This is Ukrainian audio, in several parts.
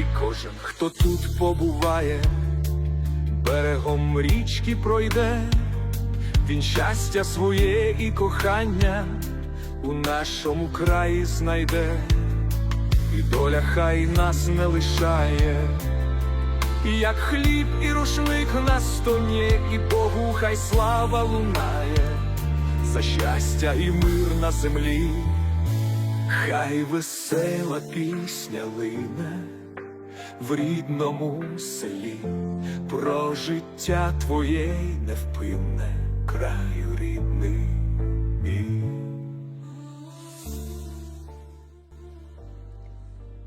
І кожен, хто тут побуває, берегом річки пройде, він щастя своє і кохання у нашому краї знайде, і доля хай нас не лишає, як хліб і рушник на стоні, і Богу хай слава лунає, за щастя і мир на землі, хай весела пісня лине в рідному селі, про життя твоє невпинне краю рідний.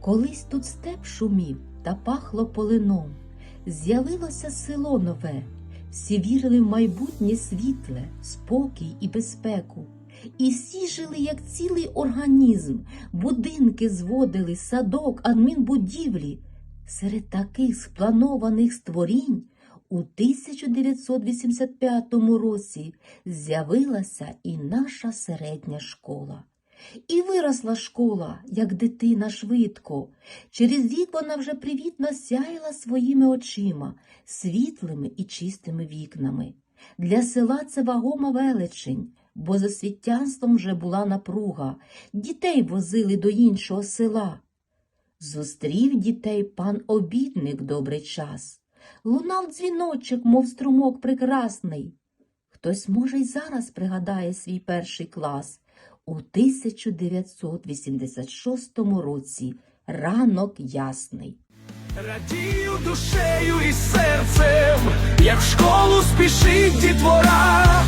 Колись тут степ шумів та пахло полином, з'явилося село нове, всі вірили в майбутнє світле, спокій і безпеку. І всі жили як цілий організм, будинки зводили, садок, адмінбудівлі. Серед таких спланованих створінь у 1985 році з'явилася і наша середня школа. І виросла школа, як дитина швидко. Через рік вона вже привітно сяяла своїми очима, світлими і чистими вікнами. Для села це вагома величень, бо за світянством вже була напруга. Дітей возили до іншого села. Зустрів дітей пан обідник добрий час. Лунав дзвіночок, мов струмок прекрасний. Хтось, може, й зараз пригадає свій перший клас. У 1986 році ранок ясний. Радію душею і серцем, як в школу спішить дітвора,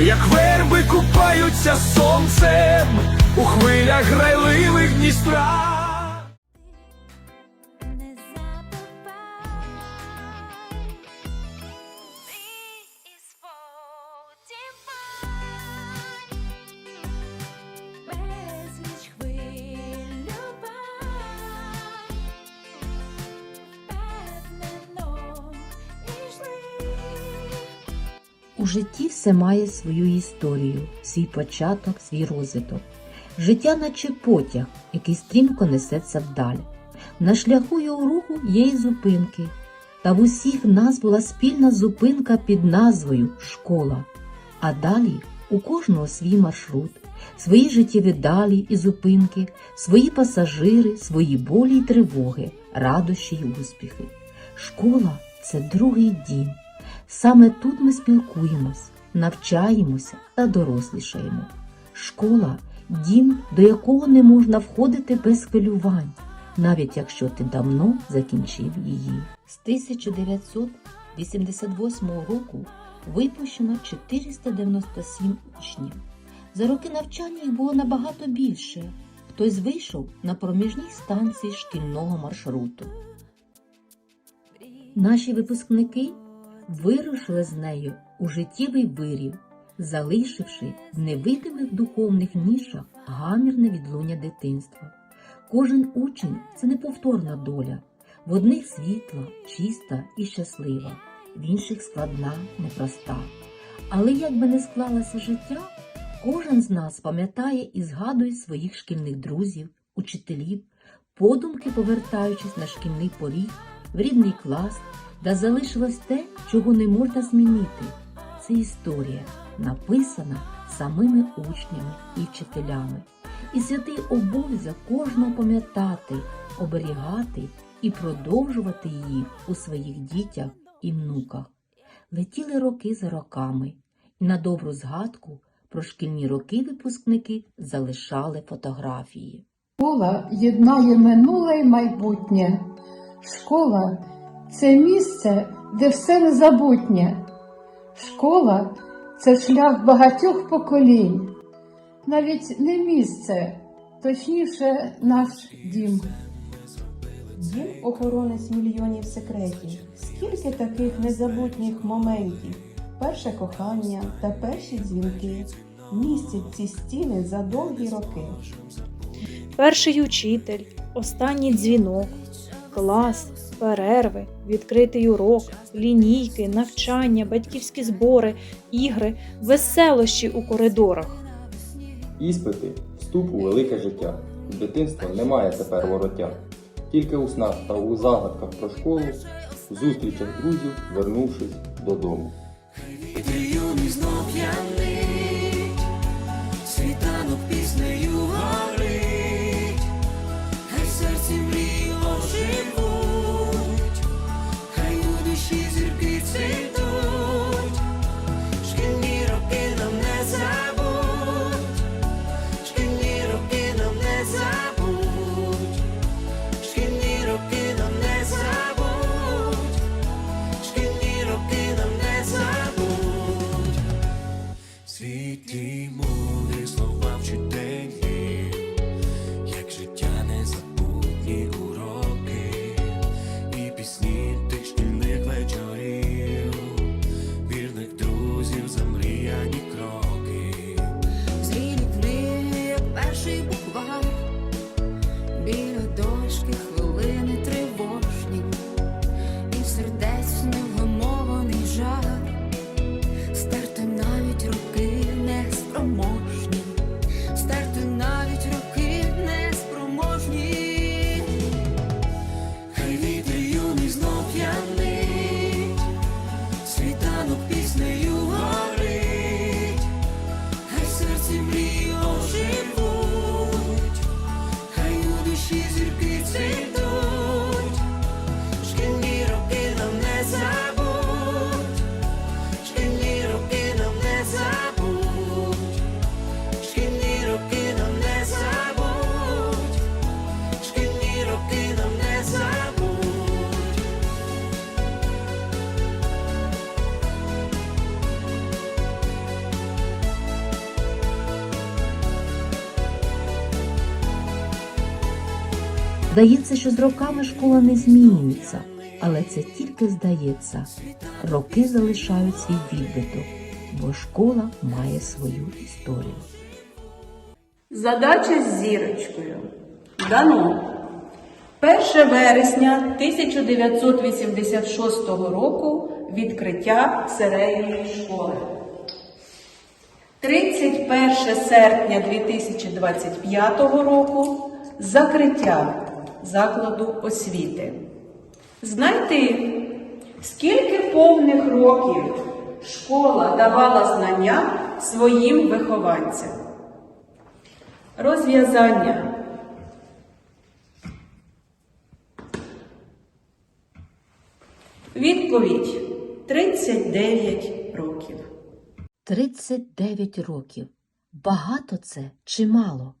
як верби купаються сонцем у хвилях грайливих Дністра. У житті все має свою історію, свій початок, свій розвиток. Життя наче потяг, який стрімко несеться вдаль. На шляху його руху є й зупинки. Та в усіх нас була спільна зупинка під назвою школа. А далі у кожного свій маршрут, свої життєві далі і зупинки, свої пасажири, свої болі й тривоги, радощі й успіхи. Школа це другий дім. Саме тут ми спілкуємось, навчаємося та дорослішаємо. Школа дім, до якого не можна входити без хвилювань, навіть якщо ти давно закінчив її. З 1988 року випущено 497 учнів. За роки навчання їх було набагато більше. Хтось вийшов на проміжній станції шкільного маршруту. Наші випускники вирушили з нею у життєвий вирів, залишивши в невидимих духовних нішах гамірне відлуння дитинства. Кожен учень це неповторна доля. В одних світла, чиста і щаслива, в інших складна, непроста. Але як би не склалося життя, кожен з нас пам'ятає і згадує своїх шкільних друзів, учителів, подумки повертаючись на шкільний поріг, в рідний клас, де залишилось те, чого не можна змінити. Це історія, написана самими учнями і вчителями. І святий обов'язок кожного пам'ятати, оберігати і продовжувати її у своїх дітях і внуках. Летіли роки за роками, і на добру згадку про шкільні роки випускники залишали фотографії. Школа єднає минуле й майбутнє. Школа це місце, де все незабутнє. Школа це шлях багатьох поколінь. Навіть не місце, точніше, наш дім. Дім охоронець мільйонів секретів. Скільки таких незабутніх моментів? Перше кохання та перші дзвінки містять ці стіни за довгі роки. Перший учитель, останній дзвінок, клас, перерви, відкритий урок, лінійки, навчання, батьківські збори, ігри, веселощі у коридорах. Іспити вступ у велике життя. З дитинства немає тепер вороття. тільки у снах та у загадках про школу, зустрічах друзів, вернувшись додому. Світлі мудрі Здається, що з роками школа не змінюється, але це тільки здається. Роки залишають свій відбиток, бо школа має свою історію. Задача з зірочкою. Дано. 1 вересня 1986 року відкриття середньої школи. 31 серпня 2025 року закриття закладу освіти. Знайти, скільки повних років школа давала знання своїм вихованцям. Розв'язання. Відповідь 39 років. 39 років. Багато це чи мало?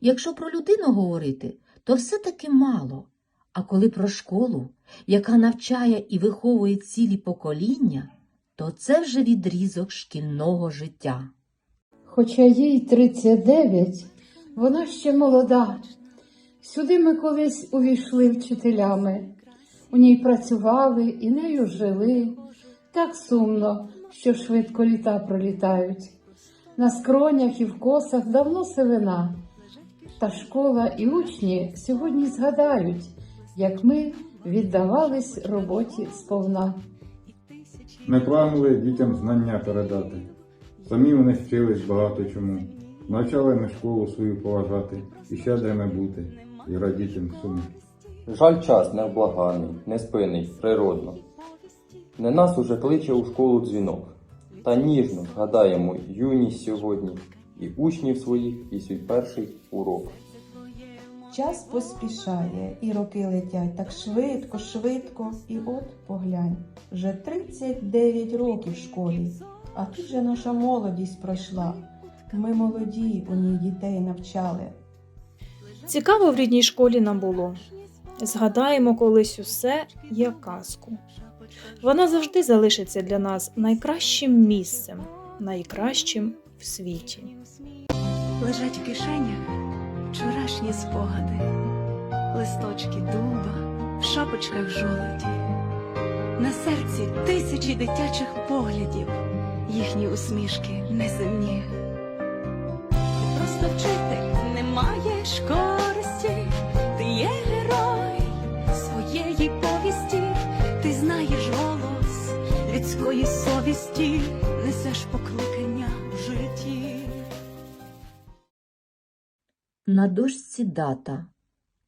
Якщо про людину говорити, то все-таки мало. А коли про школу, яка навчає і виховує цілі покоління, то це вже відрізок шкільного життя. Хоча їй 39, вона ще молода. Сюди ми колись увійшли вчителями. У ній працювали і нею жили. Так сумно, що швидко літа пролітають. На скронях і в косах давно сивина. Та школа і учні сьогодні згадають, як ми віддавались роботі сповна. Ми прагнули дітям знання передати. Самі вони вчились багато чому. Навчали ми школу свою поважати і щедрими бути, і радіти всьому. Жаль час невблаганий, неспинний, природно. Не нас уже кличе у школу дзвінок, та ніжно згадаємо юність сьогодні і учнів своїх, і свій перший урок. Час поспішає, і роки летять так швидко, швидко. І от поглянь, вже 39 років в школі, а тут же наша молодість пройшла. Ми молоді, у ній дітей навчали. Цікаво в рідній школі нам було. Згадаємо колись усе як казку. Вона завжди залишиться для нас найкращим місцем, найкращим в світі. лежать в кишенях вчорашні спогади, листочки дуба в шапочках жолоді, на серці тисячі дитячих поглядів, їхні усмішки неземні. Просто вчитель не маєш користі, ти є герой своєї повісті, ти знаєш голос людської совісті, несеш покликання На дошці дата,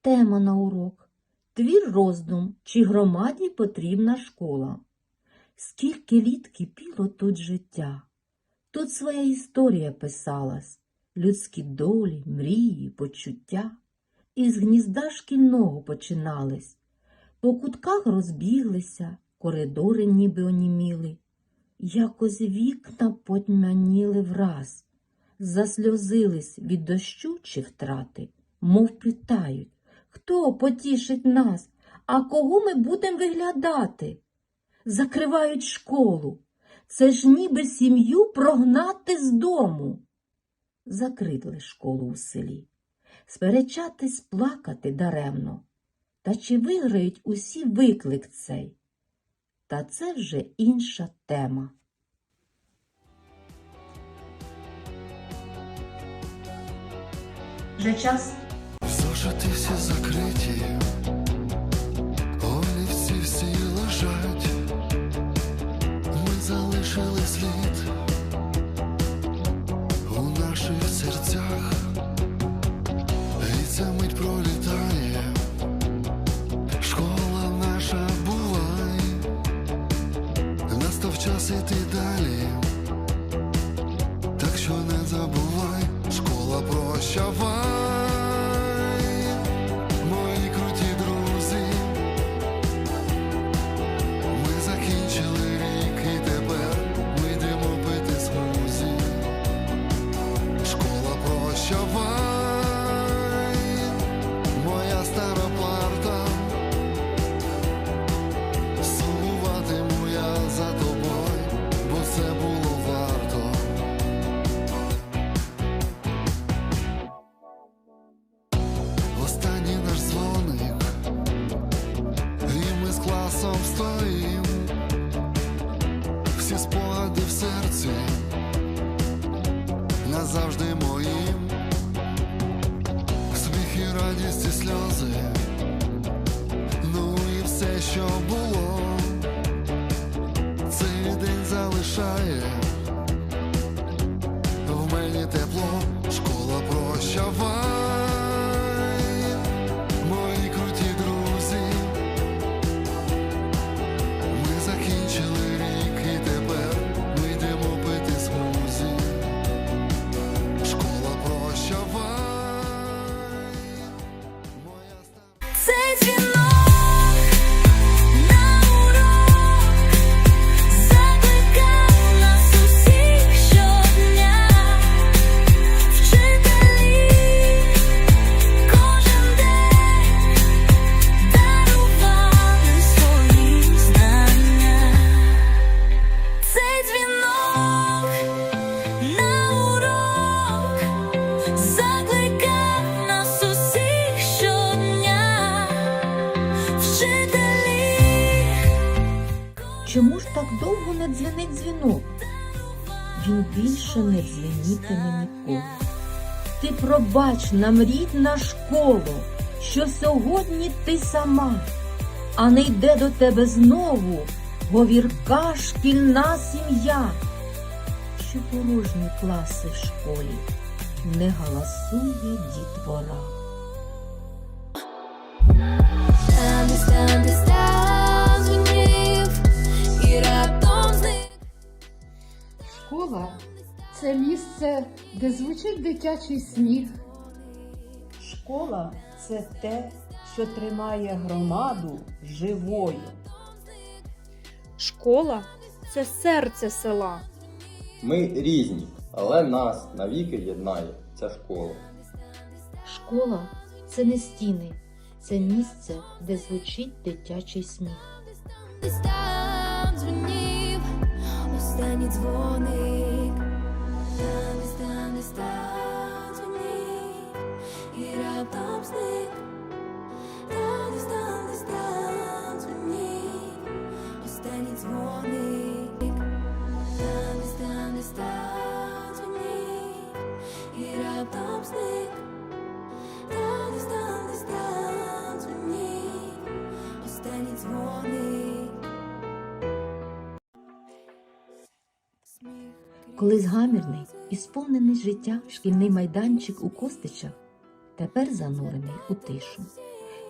тема на урок, Твір роздум, чи громаді потрібна школа. Скільки літ кипіло тут життя, тут своя історія писалась, людські долі, мрії, почуття. Із гнізда шкільного починались, по кутках розбіглися, коридори ніби оніміли, якось вікна потьмяніли враз, засльозились від дощу чи втрати, мов питають, хто потішить нас, а кого ми будемо виглядати? Закривають школу, це ж ніби сім'ю прогнати з дому. Закрили школу у селі. Сперечатись, плакати даремно. Та чи виграють усі виклик цей? Та це вже інша тема. Вже час. Зошити всі закриті, олівці всі лежать, ми залишили слід у наших серцях, і ця мить пролітає, школа наша бувай, настав час іти далі, все, що було, цей день залишає в мені тепло, школа прощавай. Чому ж так довго не дзвенить дзвінок? Він більше не дзвенітиме ніколи. Ти пробач нам рідна школо, що сьогодні ти сама, а не йде до тебе знову говірка шкільна сім'я, що порожні класи в школі не галасує дітвора. Це місце, де звучить дитячий сміх, Школа це те, що тримає громаду живою. Школа це серце села. Ми різні, але нас навіки єднає ця школа. Школа це не стіни, це місце, де звучить дитячий сміх. Десь там Колись гамірний і сповнений життя шкільний майданчик у Костичах тепер занурений у тишу.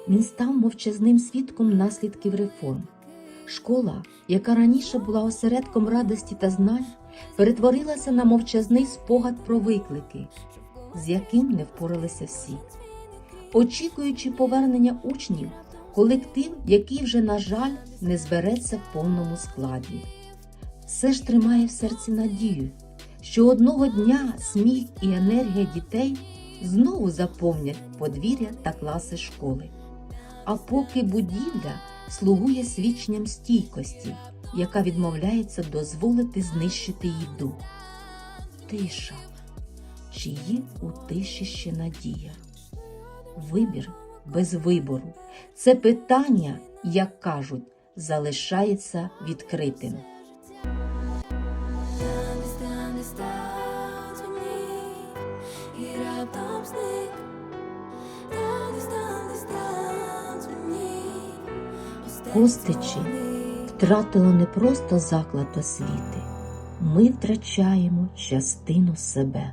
Він став мовчазним свідком наслідків реформ. Школа, яка раніше була осередком радості та знань, перетворилася на мовчазний спогад про виклики, з яким не впоралися всі. Очікуючи повернення учнів, колектив, який вже, на жаль, не збереться в повному складі, все ж тримає в серці надію, що одного дня сміх і енергія дітей знову заповнять подвір'я та класи школи. А поки будівля слугує свідченням стійкості, яка відмовляється дозволити знищити її дух. Тиша. Чи є у тиші ще надія? Вибір без вибору. Це питання, як кажуть, залишається відкритим. Костичі втратило не просто заклад освіти. Ми втрачаємо частину себе.